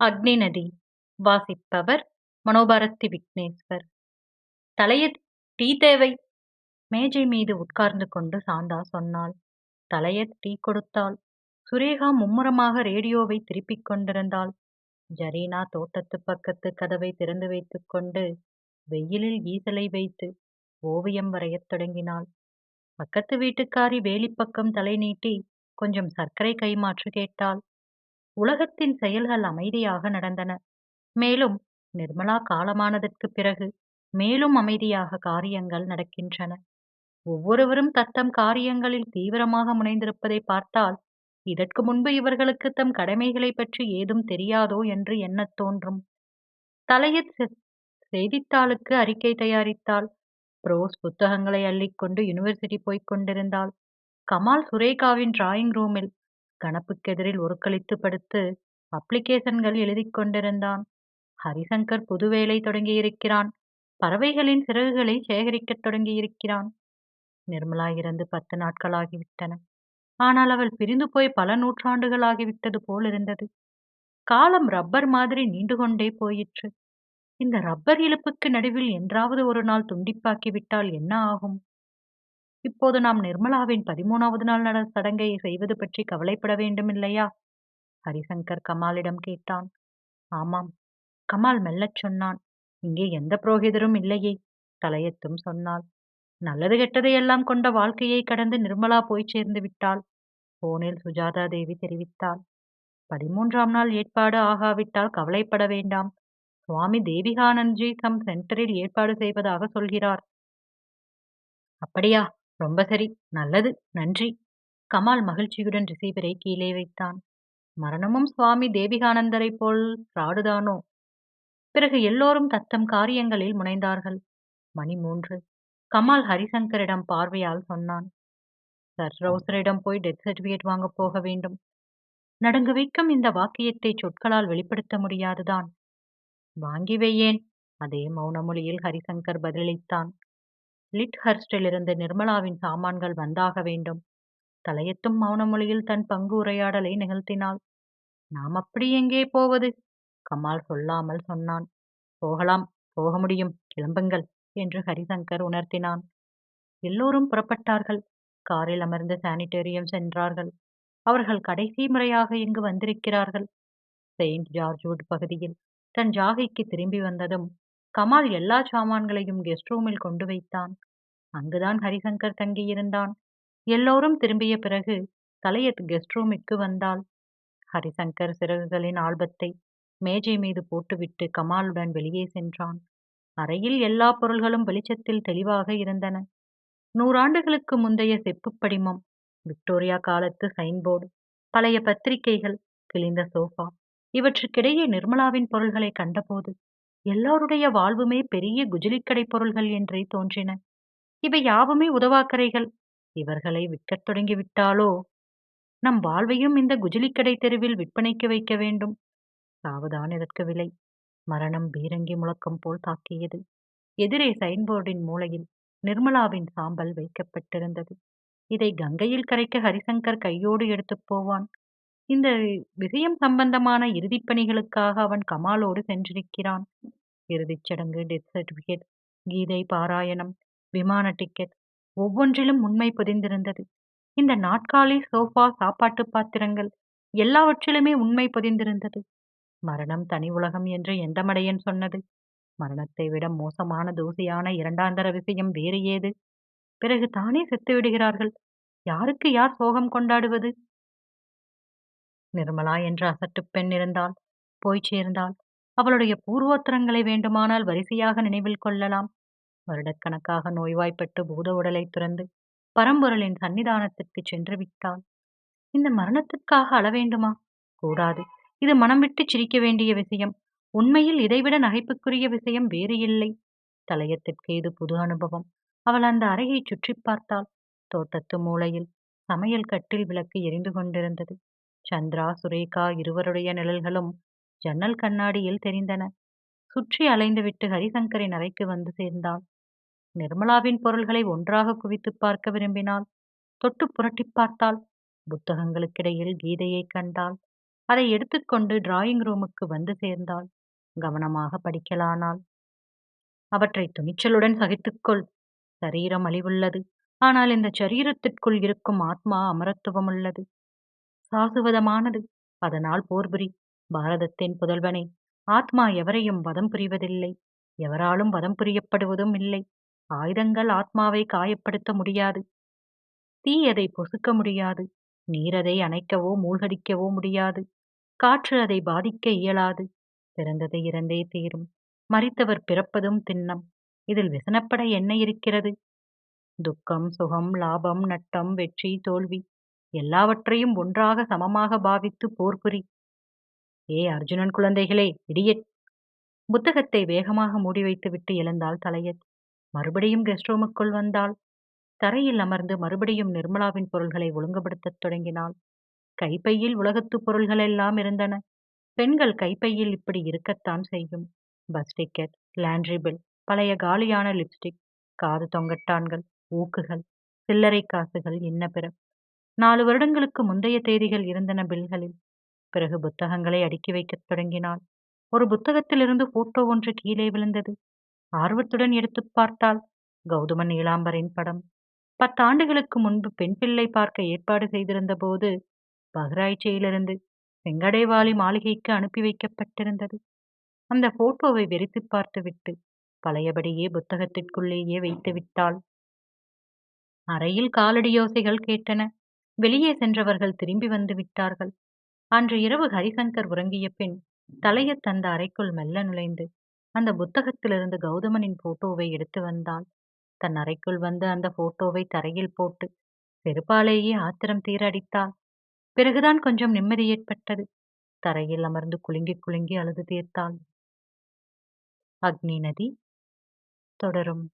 அக்னி நதி வாசிப்பவர் மனோபாரதி விக்னேஸ்வர். தலையத் டீ தேவை. மேஜை மீது உட்கார்ந்து கொண்டு சாந்தா சொன்னாள். தலையத் டீ கொடுத்தாள். சுரேகா மும்முரமாக ரேடியோவை திருப்பிக் கொண்டிருந்தாள். ஜரீனா தோட்டத்து பக்கத்து கதவை திறந்து வைத்துக் கொண்டு வெயிலில் ஈசலை வைத்து ஓவியம் வரையத் தொடங்கினாள். பக்கத்து வீட்டுக்காரி வேலிப்பக்கம் தலை நீட்டி கொஞ்சம் சர்க்கரை கைமாற்று கேட்டாள். உலகத்தின் செயல்கள் அமைதியாக நடந்தன. மேலும் நிர்மலா காலமானதற்குப் பிறகு மேலும் அமைதியாக காரியங்கள் நடக்கின்றன. ஒவ்வொருவரும் தத்தம் காரியங்களில் தீவிரமாக முனைந்திருப்பதை பார்த்தால் இதற்கு முன்பு இவர்களுக்கு தம் கடமைகளை பற்றி ஏதும் தெரியாதோ என்று எண்ணத் தோன்றும். தலையத் செய்தித்தாளுக்கு அறிக்கை தயாரித்தாள். ரோஸ் புத்தகங்களை அள்ளிக்கொண்டு யூனிவர்சிட்டி போய்க் கொண்டிருந்தாள். கமால் சுரேகாவின் டிராயிங் ரூமில் கணப்புக்கெதிரில் ஒருக்களித்து படுத்து அப்ளிகேஷன்கள் எழுதிக் கொண்டிருந்தான். ஹரிசங்கர் புது வேலை தொடங்கியிருக்கிறான். பறவைகளின் சிறகுகளை சேகரிக்கத் தொடங்கியிருக்கிறான். நிர்மலா இறந்து பத்து நாட்களாகிவிட்டன ஆனால் அவள் பிரிந்து போய் பல நூற்றாண்டுகள் ஆகிவிட்டது போல் இருந்தது. காலம் ரப்பர் மாதிரி நீண்டு கொண்டே போயிற்று. இந்த ரப்பர் இழுப்புக்கு நடுவில் என்றாவது ஒரு நாள் துண்டிப்பாக்கி விட்டால் என்ன ஆகும்? இப்போது நாம் நிர்மலாவின் பதிமூணாவது நாள் நட சடங்கை செய்வது பற்றி கவலைப்பட வேண்டும் இல்லையா ஹரிசங்கர் கமாலிடம் கேட்டான். ஆமாம். கமால் மெல்லச் சொன்னான். இங்கே எந்த புரோகிதரும் இல்லையே தலையத்தும் சொன்னாள். நல்லது கெட்டதையெல்லாம் கொண்ட வாழ்க்கையை கடந்து நிர்மலா போய் சேர்ந்து விட்டாள். போனில் சுஜாதா தேவி தெரிவித்தாள். பதிமூன்றாம் நாள் ஏற்பாடு ஆகாவிட்டால் கவலைப்பட வேண்டாம். சுவாமி தேவிகானந்த்ஜி தம் சென்டரில் ஏற்பாடு செய்வதாக சொல்கிறார். அப்படியா? ரொம்ப சரி. நல்லது. நன்றி. கமால் மகிழ்ச்சியுடன் ரிசீவரை கீழே வைத்தான். மரணமும் சுவாமி தேவிகானந்தரைப் போல் ராடுதானோ பிறகு எல்லோரும் தத்தம் காரியங்களில் முனைந்தார்கள். மணி மூன்று. கமால் ஹரிசங்கரிடம் பார்வையால் சொன்னான். சர் ரவுசரிடம் போய் டெத் சர்டிபிகேட் வாங்கப் போக வேண்டும். நடுங்க வைக்கும் இந்த வாக்கியத்தை சொற்களால் வெளிப்படுத்த முடியாதுதான். வாங்கி வையேன் அதே மௌன மொழியில் ஹரிசங்கர் பதிலளித்தான். லிட்ஹர்ஸ்டிலிருந்து நிர்மலாவின் சாமான்கள் வந்தாக வேண்டும். தலையத்தும் மௌன மொழியில் தன் பங்கு உரையாடலை நிகழ்த்தினாள். நாம் அப்படி எங்கே போவது? கமால் சொல்லாமல் சொன்னான். போகலாம் போக முடியும். கிளம்புங்கள் என்று ஹரிசங்கர் உணர்த்தினான். எல்லோரும் புறப்பட்டார்கள். காரில் அமர்ந்து சானிட்டேரியம் சென்றார்கள். அவர்கள் கடைசி முறையாக இங்கு வந்திருக்கிறார்கள். செயின்ட் ஜார்ஜ்வுட் பகுதியில் தன் ஜாகைக்கு திரும்பி வந்ததும் கமால் எல்லா சாமான்களையும் கெஸ்ட் ரூமில் கொண்டு வைத்தான். அங்குதான் ஹரிசங்கர் தங்கியிருந்தான். எல்லோரும் திரும்பிய பிறகு தலையத் கெஸ்ட் ரூமிற்கு வந்தாள். ஹரிசங்கர் சிறகுகளின் ஆல்பத்தை மேஜை மீது போட்டுவிட்டு கமாலுடன் வெளியே சென்றான். அறையில் எல்லா பொருள்களும் வெளிச்சத்தில் தெளிவாக இருந்தன. நூறாண்டுகளுக்கு முந்தைய செப்புப் படிமம் விக்டோரியா காலத்து சைன்போர்டு பழைய பத்திரிகைகள் கிழிந்த சோஃபா இவற்றுக்கிடையே நிர்மலாவின் பொருள்களை கண்டபோது எல்லோருடைய வாழ்வுமே பெரிய குஜிலிக்கடை பொருள்கள் என்றே தோன்றின. இவை யாவுமே உதவாக்கரைகள். இவர்களை விற்கத் தொடங்கிவிட்டாலோ? நம் வாழ்வையும் இந்த குஜிலிக்கடை தெருவில் விற்பனைக்கு வைக்க வேண்டும். சாவுதான் இதற்கு விலை? மரணம் பீரங்கி முழக்கம் போல் தாக்கியது. எதிரே சைன்போர்டின் மூலையில் நிர்மலாவின் சாம்பல் வைக்கப்பட்டிருந்தது. இதை கங்கையில் கரைக்க ஹரிசங்கர் கையோடு எடுத்துப் போவான். இந்த விஷயம் சம்பந்தமான இறுதிப் பணிகளுக்காக அவன் கமாலோடு சென்றிருக்கிறான். இறுதிச் சடங்கு டெத் சர்டிபிகேட் கீதை பாராயணம் விமான டிக்கெட் ஒவ்வொன்றிலும் உண்மை பொதிந்திருந்தது. இந்த நாட்காலி சோஃபா சாப்பாட்டு பாத்திரங்கள் எல்லாவற்றிலுமே உண்மை பொதிந்திருந்தது. மரணம் தனி உலகம் என்று எந்த மடையன் சொன்னது. மரணத்தை விட மோசமான தூசியான இரண்டாந்தர விஷயம் வேறு ஏது? பிறகு தானே செத்து விடுகிறார்கள். யாருக்கு யார் சோகம் கொண்டாடுவது? நிர்மலா என்ற அசட்டுப் பெண் இருந்தால் போய் சேர்ந்தாள். அவளுடைய பூர்வோத்தரங்களை வேண்டுமானால் வரிசையாக நினைவில் கொள்ளலாம். வருடக்கணக்காக நோய்வாய்ப்பட்டு பூத உடலை துறந்து பரம்பொருளின் சன்னிதானத்திற்கு சென்று விட்டாள். இந்த மரணத்துக்காக அளவேண்டுமா கூடாது. இது மனம் விட்டு சிரிக்க வேண்டிய விஷயம். உண்மையில் இதைவிட நகைப்புக்குரிய விஷயம் வேறு இல்லை. தலையத்திற்கு இது புது அனுபவம். அவள் அந்த அறையை சுற்றி பார்த்தாள். தோட்டத்து மூலையில் சமையல் கட்டில் விளக்கு எரிந்து கொண்டிருந்தது. சந்திரா சுரேகா இருவருடைய நிழல்களும் ஜன்னல் கண்ணாடியில் தெரிந்தன. சுற்றி அலைந்துவிட்டு ஹரிசங்கரின் அறைக்கு வந்து சேர்ந்தாள் நிர்மலாவின் பொருள்களை ஒன்றாக குவித்து பார்க்க விரும்பினாள். தொட்டு புரட்டி பார்த்தாள். புத்தகங்களுக்கிடையில் கீதையை கண்டாள். அதை எடுத்துக்கொண்டு டிராயிங் ரூமுக்கு வந்து சேர்ந்தாள். கவனமாக படிக்கலானாள். அவற்றை துணிச்சலுடன் சகித்துக்கொள் சரீரம் அழிவுள்ளது. ஆனால் இந்த சரீரத்திற்குள் இருக்கும் ஆத்மா அமரத்துவம் உள்ளது சாசுவதமானது. அதனால் போர்புரி பாரதத்தின் புதல்வனே ஆத்மா எவரையும் வதம் புரிவதில்லை. எவராலும் வதம் புரியப்படுவதும் இல்லை. ஆயுதங்கள் ஆத்மாவை காயப்படுத்த முடியாது. தீயதை பொசுக்க முடியாது. நீரதை அணைக்கவோ மூழ்கடிக்கவோ முடியாது. காற்று அதை பாதிக்க இயலாது. பிறந்தது இறந்தே தீரும். மறித்தவர் பிறப்பதும் திண்ணம். இதில் விசனப்பட என்ன இருக்கிறது? துக்கம் சுகம் லாபம் நட்டம் வெற்றி தோல்வி எல்லாவற்றையும் ஒன்றாக சமமாக பாவித்து போர்புரி ஏ அர்ஜுனன் குழந்தைகளே இடியட் புத்தகத்தை வேகமாக மூடி வைத்துவிட்டு எழுந்தாள் தலையத் மறுபடியும் கெஸ்ட் ரூமுக்குள் வந்தாள். தரையில் அமர்ந்து மறுபடியும் நிர்மலாவின் பொருள்களை ஒழுங்குபடுத்தத் தொடங்கினாள். கைப்பையில் உலகத்து பொருள்கள் எல்லாம் இருந்தன. பெண்கள் கைப்பையில் இப்படி இருக்கத்தான் செய்யும். பஸ் டிக்கெட் லாண்ட்ரி பில் பழைய காலியான லிப்ஸ்டிக் காது தொங்கட்டான்கள் ஊக்குகள் சில்லறை காசுகள் இன்ன பிற. நாலு வருடங்களுக்கு முந்தைய தேதிகள் இருந்தன பில்களில். பிறகு புத்தகங்களை அடுக்கி வைக்கத் தொடங்கினாள். ஒரு புத்தகத்திலிருந்து போட்டோ ஒன்று கீழே விழுந்தது. ஆர்வத்துடன் எடுத்துப் பார்த்தாள் கௌதமன் நீலாம்பரின் படம். பத்தாண்டுகளுக்கு முன்பு பெண் பிள்ளை பார்க்க ஏற்பாடு செய்திருந்த போது பஹ்ராய்ச்சியிலிருந்து வெங்கடேவாலி மாளிகைக்கு அனுப்பி வைக்கப்பட்டிருந்தது. அந்த போட்டோவை வெறித்து பார்த்துவிட்டு பழையபடியே புத்தகத்திற்குள்ளேயே வைத்து விட்டாள். அறையில் காலடி யோசைகள் கேட்டன. வெளியே சென்றவர்கள் திரும்பி வந்து விட்டார்கள். அன்று இரவு ஹரிசங்கர் உறங்கிய பின் தலைய தந்த அறைக்குள் மெல்ல நுழைந்து அந்த புத்தகத்திலிருந்து கௌதமனின் போட்டோவை எடுத்து வந்தாள். தன் அறைக்குள் வந்து அந்த போட்டோவை தரையில் போட்டு பெருப்பாலேயே ஆத்திரம் தீர அடித்தாள். பிறகுதான் கொஞ்சம் நிம்மதி ஏற்பட்டது. தரையில் அமர்ந்து குலுங்கி குலுங்கி அழுது தீர்த்தாள். அக்னி நதி தொடரும்.